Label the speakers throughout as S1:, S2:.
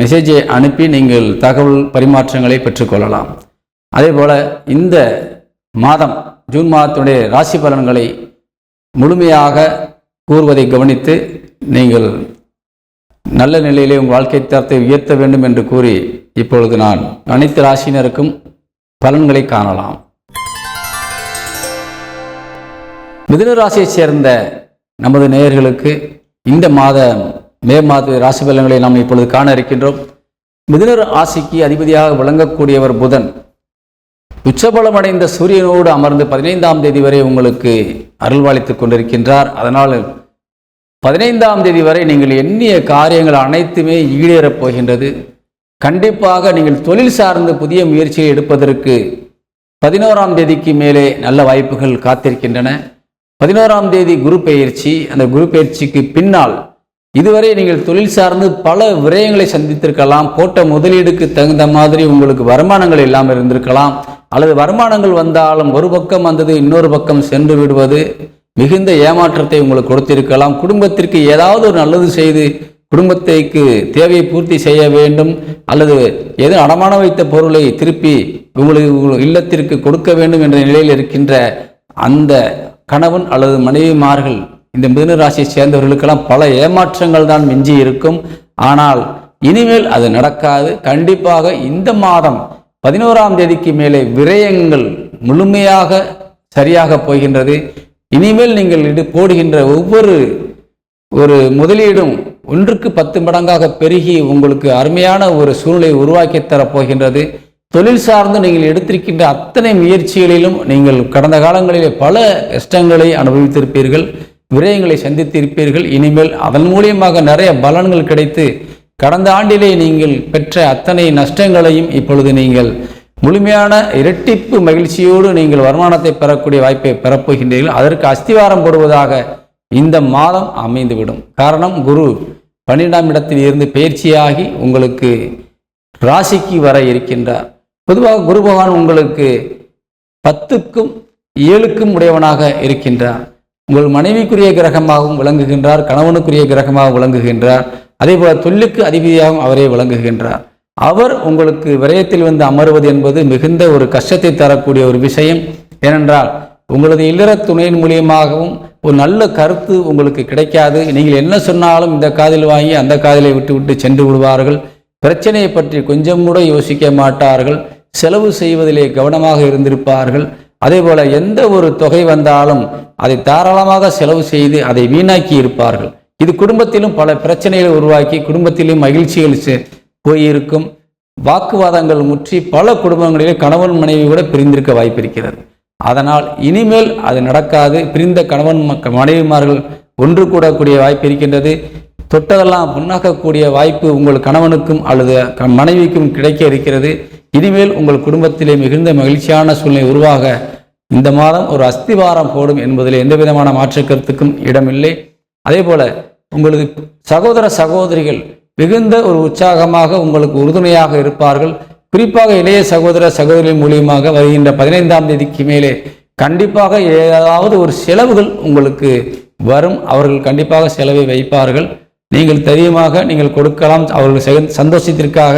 S1: மெசேஜை அனுப்பி நீங்கள் தகவல் பரிமாற்றங்களை பெற்றுக்கொள்ளலாம். அதே போல் இந்த மாதம் ஜூன் மாதத்துடைய ராசி பலன்களை முழுமையாக கூறுவதை கவனித்து நீங்கள் நல்ல நிலையிலே உங்கள் வாழ்க்கை தரத்தை உயர்த்த வேண்டும் என்று கூறி இப்பொழுது நான் அனைத்து ராசியினருக்கும் பலன்களை காணலாம். மிதுன ராசியைச் சேர்ந்த நமது நேயர்களுக்கு இந்த மாதம் மே மாத ராசி பலன்களை நாம் இப்பொழுது காண இருக்கின்றோம். மிதுனர் ராசிக்கு அதிபதியாக விளங்கக்கூடியவர் புதன். உச்சபலமடைந்த சூரியனோடு அமர்ந்து பதினைந்தாம் தேதி வரை உங்களுக்கு அருள்வாளித்துக் கொண்டிருக்கின்றார். அதனால் பதினைந்தாம் தேதி வரை நீங்கள் எண்ணிய காரியங்கள் அனைத்துமே ஈடேறப் போகின்றது. கண்டிப்பாக நீங்கள் தொழில் சார்ந்து புதிய முயற்சியை எடுப்பதற்கு பதினோராம் தேதிக்கு மேலே நல்ல வாய்ப்புகள் காத்திருக்கின்றன. பதினோராம் தேதி குரு பயிற்சி அந்த குரு பயிற்சிக்கு பின்னால் இதுவரை நீங்கள் தொழில் சார்ந்து பல விரயங்களை சந்தித்திருக்கலாம். போட்ட முதலீடுக்கு தகுந்த மாதிரி உங்களுக்கு வருமானங்கள் இல்லாமல் இருந்திருக்கலாம். அல்லது வருமானங்கள் வந்தாலும் ஒரு பக்கம் வந்தது இன்னொரு பக்கம் சென்று விடுவது. மிகுந்த ஏமாற்றத்தை உங்களுக்கு கொடுத்திருக்கலாம். குடும்பத்திற்கு ஏதாவது ஒரு நல்லது செய்து குடும்பத்திற்கு தேவையை பூர்த்தி செய்ய வேண்டும். அல்லது எது அடமான வைத்த பொருளை திருப்பி உங்களுக்கு உங்கள் இல்லத்திற்கு கொடுக்க வேண்டும் என்ற நிலையில் இருக்கின்ற அந்த கணவன் அல்லது மனைவிமார்கள் இந்த மிதுன ராசியை சேர்ந்தவர்களுக்கெல்லாம் பல ஏமாற்றங்கள் தான் மிஞ்சி இருக்கும். ஆனால் இனிமேல் அது நடக்காது. கண்டிப்பாக இந்த மாதம் பதினோராம் தேதிக்கு மேலே விரயங்கள் முழுமையாக சரியாக போகின்றது. இனிமேல் நீங்கள் இடு போடுகின்ற ஒவ்வொரு ஒரு முதலீடும் ஒன்றுக்கு பத்து மடங்காக பெருகி உங்களுக்கு அருமையான ஒரு சூழ்நிலையை உருவாக்கி தரப்போகின்றது தொழில் சார்ந்து நீங்கள் எடுத்திருக்கின்ற அத்தனை முயற்சிகளிலும் நீங்கள் கடந்த காலங்களிலே பல கஷ்டங்களை அனுபவித்திருப்பீர்கள். விரயங்களை சந்தித்திருப்பீர்கள். இனிமேல் அதன் மூலியமாக நிறைய பலன்கள் கிடைத்து கடந்த ஆண்டிலே நீங்கள் பெற்ற அத்தனை நஷ்டங்களையும் இப்பொழுது நீங்கள் முழுமையான இரட்டிப்பு மகிழ்ச்சியோடு நீங்கள் வருமானத்தை பெறக்கூடிய வாய்ப்பை பெறப்போகின்றீர்கள். அதற்கு அஸ்திவாரம் போடுவதாக இந்த மாதம் அமைந்துவிடும். காரணம் குரு பன்னிரெண்டாம் இடத்தில் இருந்து பயிற்சியாகி உங்களுக்கு ராசிக்கு வர இருக்கின்றார். பொதுவாக குரு பகவான் உங்களுக்கு பத்துக்கும் ஏழுக்கும் உடையவனாக இருக்கின்றார். உங்கள் மனைவிக்குரிய கிரகமாகவும் விளங்குகின்றார் கணவனுக்குரிய கிரகமாக விளங்குகின்றார் அதே போல தொல்லுக்கு அதிபதியாகவும் அவரே விளங்குகின்றார். அவர் உங்களுக்கு விரயத்தில் வந்து அமர்வது என்பது மிகுந்த ஒரு கஷ்டத்தை தரக்கூடிய ஒரு விஷயம். ஏனென்றால் உங்களது இல்லற துணையின் மூலியமாகவும் ஒரு நல்ல கருத்து உங்களுக்கு கிடைக்காது. நீங்கள் என்ன சொன்னாலும் இந்த காதில் வாங்கி அந்த காதிலை விட்டு விட்டு சென்று விடுவார்கள். பிரச்சனையை பற்றி கொஞ்சம் கூட யோசிக்க மாட்டார்கள். செலவு செய்வதிலே கவனமாக இருந்திருப்பார்கள். அதே போல எந்த ஒரு தொகை வந்தாலும் அதை தாராளமாக செலவு செய்து அதை வீணாக்கி இருப்பார்கள். இது குடும்பத்திலும் பல பிரச்சனைகளை உருவாக்கி குடும்பத்திலும் மகிழ்ச்சிகள் போயிருக்கும். வாக்குவாதங்கள் முற்றி பல குடும்பங்களிலே கணவன் மனைவி கூட பிரிந்திருக்க வாய்ப்பிருக்கிறது. அதனால் இனிமேல் அது நடக்காது. பிரிந்த கணவன் மக்க மனைவிமார்கள் ஒன்று கூடக்கூடிய வாய்ப்பு இருக்கின்றது. தொட்டதெல்லாம் புண்ணாக்கக்கூடிய வாய்ப்பு உங்கள் கணவனுக்கும் அல்லது க- மனைவிக்கும் கிடைக்க இருக்கிறது. இனிமேல் உங்கள் குடும்பத்திலே மிகுந்த மகிழ்ச்சியான சூழ்நிலை உருவாக இந்த மாதம் ஒரு அஸ்திவாரம் போடும் என்பதில் எந்த விதமான மாற்று கருத்துக்கும் இடமில்லை. அதே போல உங்களது சகோதர சகோதரிகள் மிகுந்த ஒரு உற்சாகமாக உங்களுக்கு உறுதுணையாக இருப்பார்கள். குறிப்பாக இளைய சகோதர சகோதரி மூலியமாக வருகின்ற பதினைந்தாம் தேதிக்கு மேலே கண்டிப்பாக ஏதாவது ஒரு செலவுகள் உங்களுக்கு வரும். அவர்கள் கண்டிப்பாக செலவை வைப்பார்கள். நீங்கள் தைரியமாக நீங்கள் கொடுக்கலாம். அவர்கள் சந்தோஷத்திற்காக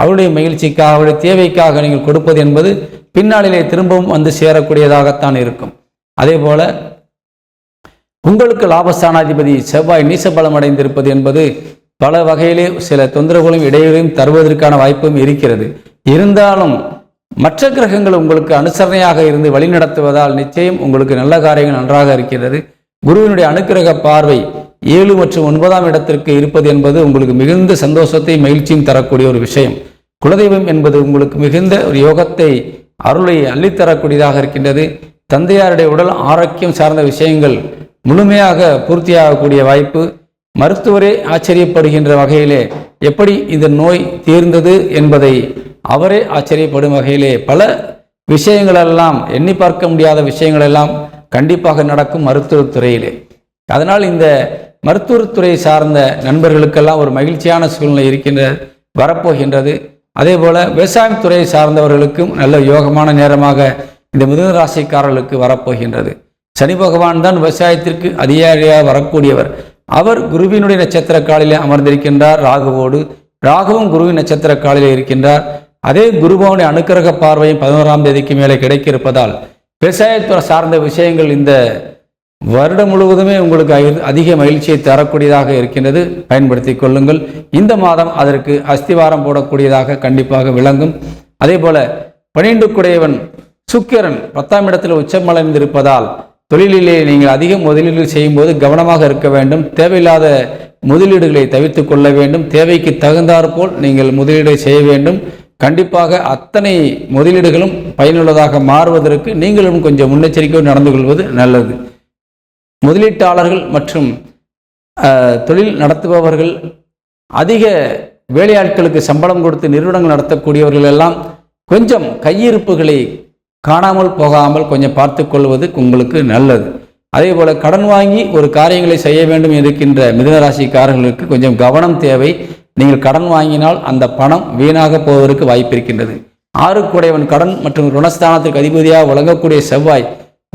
S1: அவருடைய மகிழ்ச்சிக்காக அவருடைய தேவைக்காக நீங்கள் கொடுப்பது என்பது பின்னாளிலே திரும்பவும் வந்து சேரக்கூடியதாகத்தான் இருக்கும். அதே போல உங்களுக்கு லாபஸ்தானாதிபதி செவ்வாய் நீசபலம் அடைந்திருப்பது என்பது பல வகையிலே சில தொந்தரவுகளும் இடையூறையும் தருவதற்கான வாய்ப்பும் இருக்கிறது. இருந்தாலும் மற்ற கிரகங்கள் உங்களுக்கு அனுசரணையாக இருந்து வழிநடத்துவதால் நிச்சயம் உங்களுக்கு நல்ல காரியங்கள் நன்றாக இருக்கிறது. குருவினுடைய அனுக்கிரக பார்வை ஏழு மற்றும் ஒன்பதாம் இடத்திற்கு இருப்பது என்பது உங்களுக்கு மிகுந்த சந்தோஷத்தை மகிழ்ச்சியும் தரக்கூடிய ஒரு விஷயம். குலதெய்வம் என்பது உங்களுக்கு மிகுந்த ஒரு யோகத்தை அருளை அள்ளித்தரக்கூடியதாக இருக்கின்றது. தந்தையாருடைய உடல் ஆரோக்கியம் சார்ந்த விஷயங்கள் முழுமையாக பூர்த்தியாகக்கூடிய வாய்ப்பு. மருத்துவரே ஆச்சரியப்படுகின்ற வகையிலே எப்படி இந்த நோய் தீர்ந்தது என்பதை அவரே ஆச்சரியப்படும் வகையிலே பல விஷயங்களெல்லாம் எண்ணி பார்க்க முடியாத விஷயங்களெல்லாம் கண்டிப்பாக நடக்கும் மருத்துவத்துறையிலே அதனால் இந்த மருத்துவத்துறை சார்ந்த நண்பர்களுக்கெல்லாம் ஒரு மகிழ்ச்சியான சூழ்நிலை இருக்கின்ற வரப்போகின்றது. அதே போல் விவசாயம் துறையை சார்ந்தவர்களுக்கும் நல்ல யோகமான நேரமாக இந்த மிதுன ராசிக்காரர்களுக்கு வரப்போகின்றது. சனி பகவான் தான் விவசாயத்திற்கு அதிகாரியாக வரக்கூடியவர். அவர் குருவினுடைய நட்சத்திர காலில் அமர்ந்திருக்கின்றார் ராகுவோடு. ராகுவும் குருவின் நட்சத்திர காலில் இருக்கின்றார். அதே குருபவனுடைய அனுக்கிரக பார்வையும் பதினோராம் தேதிக்கு மேலே கிடைக்க இருப்பதால் விவசாயத்துறை சார்ந்த விஷயங்கள் இந்த வருடம் முழுவதுமே உங்களுக்கு அதிக மகிழ்ச்சியை தரக்கூடியதாக இருக்கின்றது. பயன்படுத்தி கொள்ளுங்கள். இந்த மாதம் அதற்கு அஸ்திவாரம் போடக்கூடியதாக கண்டிப்பாக விளங்கும். அதே போல பனிரெண்டு குடையவன் சுக்கிரன் பத்தாம் இடத்தில் உச்சமடைந்திருப்பதால் தொழிலிலே நீங்கள் அதிக முதலீடுகள் செய்யும்போது கவனமாக இருக்க வேண்டும். தேவையில்லாத முதலீடுகளை தவிர்த்து கொள்ள வேண்டும். தேவைக்கு தகுந்தாற்போல் நீங்கள் முதலீடு செய்ய வேண்டும். கண்டிப்பாக அத்தனை முதலீடுகளும் பயனுள்ளதாக மாறுவதற்கு நீங்களும் கொஞ்சம் முன்னெச்சரிக்கையோடு நடந்து கொள்வது நல்லது. முதலீட்டாளர்கள் மற்றும் தொழில் நடத்துபவர்கள் அதிக வேலையாட்களுக்கு சம்பளம் கொடுத்து நிறுவனங்கள் நடத்தக்கூடியவர்கள் எல்லாம் கொஞ்சம் கையிருப்புகளை காணாமல் போகாமல் கொஞ்சம் பார்த்து கொள்வது உங்களுக்கு நல்லது. அதே போல் கடன் வாங்கி ஒரு காரியங்களை செய்ய வேண்டும் இருக்கின்ற மிதனராசிக்காரர்களுக்கு கொஞ்சம் கவனம் தேவை. நீங்கள் கடன் வாங்கினால் அந்த பணம் வீணாக போவதற்கு வாய்ப்பு இருக்கின்றது. ஆறுக்குடையவன் கடன் மற்றும் ருணஸ்தானத்திற்கு அதிபதியாக வழங்கக்கூடிய செவ்வாய்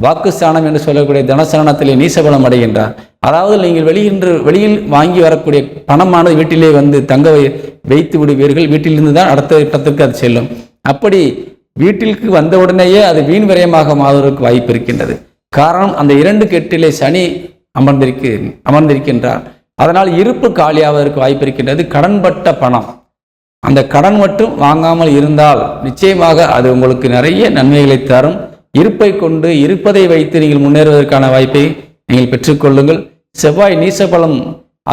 S1: வாக்குஸ்தானம் என்று சொல்லக்கூடிய தனஸ்தானத்திலே நீசபலம் அடைகின்றார். அதாவது நீங்கள் வெளியின்று வெளியில் வாங்கி வரக்கூடிய பணமானது வீட்டிலே வந்து தங்க வை- வைத்து விடுவீர்கள். வீட்டிலிருந்து தான் அடுத்த இடத்திற்கு அது செல்லும். அப்படி வீட்டிற்கு வந்தவுடனேயே அது வீண் விரயமாக மாறுவதற்கு வாய்ப்பு இருக்கின்றது. காரணம் அந்த இரண்டு கெட்டிலே சனி அமர்ந்திருக்கு அமர்ந்திருக்கின்றார். அதனால் இருப்பு காலியாவதற்கு வாய்ப்பு இருக்கின்றது. கடன்பட்ட பணம். அந்த கடன் மட்டும் வாங்காமல் இருந்தால் நிச்சயமாக அது உங்களுக்கு நிறைய நன்மைகளை தரும். இருப்பை கொண்டு இருப்பதை வைத்து நீங்கள் முன்னேறுவதற்கான வாய்ப்பை நீங்கள் பெற்றுக்கொள்ளுங்கள் செவ்வாய் நீசபலம்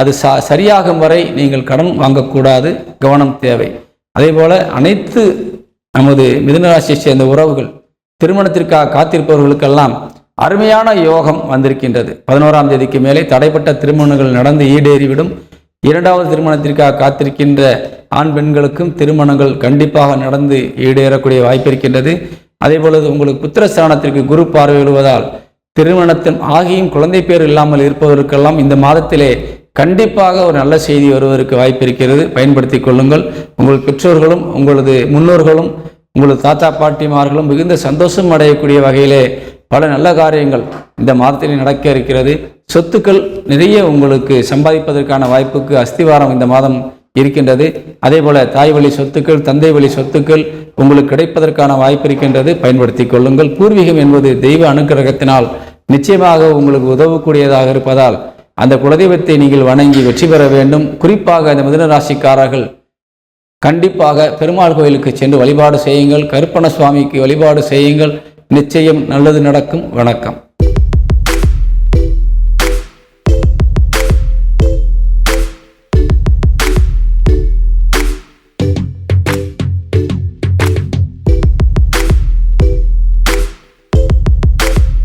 S1: அது ச சரியாகும் வரை நீங்கள் கடன் வாங்கக்கூடாது கவனம் தேவை. அதேபோல அனைத்து நமது மிதுனராசியை சேர்ந்த உறவுகள் திருமணத்திற்காக காத்திருப்பவர்களுக்கெல்லாம் அருமையான யோகம் வந்திருக்கின்றது. பதினோராம் தேதிக்கு மேலே தடைப்பட்ட திருமணங்கள் நடந்து ஈடேறிவிடும். இரண்டாவது திருமணத்திற்காக காத்திருக்கின்ற ஆண் பெண்களுக்கும் திருமணங்கள் கண்டிப்பாக நடந்து ஈடேறக்கூடிய வாய்ப்பு இருக்கின்றது. அதே பொழுது உங்களுக்கு புத்திரஸ்தானத்திற்கு குரு பார்வையிடுவதால் திருமணத்தின் ஆகியும் குழந்தை பேர் இல்லாமல் இருப்பவருக்கெல்லாம் இந்த மாதத்திலே கண்டிப்பாக ஒரு நல்ல செய்தி வருவதற்கு வாய்ப்பு இருக்கிறது. பயன்படுத்தி கொள்ளுங்கள். உங்கள் பெற்றோர்களும் உங்களது முன்னோர்களும் உங்களது தாத்தா பாட்டிமார்களும் மிகுந்த சந்தோஷம் அடையக்கூடிய வகையிலே பல நல்ல காரியங்கள் இந்த மாதத்தில் நடக்க இருக்கிறது. சொத்துக்கள் நிறைய உங்களுக்கு சம்பாதிப்பதற்கான வாய்ப்புக்கு அஸ்திவாரம் இந்த மாதம் இருக்கின்றது. அதே போல தாய் வழி சொத்துக்கள் தந்தை வழி சொத்துக்கள் உங்களுக்கு கிடைப்பதற்கான வாய்ப்பு இருக்கின்றது. பயன்படுத்தி கொள்ளுங்கள். பூர்வீகம் என்பது தெய்வ அனுக்கிரகத்தினால் நிச்சயமாக உங்களுக்கு உதவக்கூடியதாக இருப்பதால் அந்த குலதெய்வத்தை நீங்கள் வணங்கி வெற்றி பெற வேண்டும். குறிப்பாக இந்த மிதன ராசிக்காரர்கள் கண்டிப்பாக பெருமாள் கோயிலுக்கு சென்று வழிபாடு செய்யுங்கள். கருப்பண சுவாமிக்கு வழிபாடு செய்யுங்கள். நிச்சயம் நல்லது நடக்கும். வணக்கம்.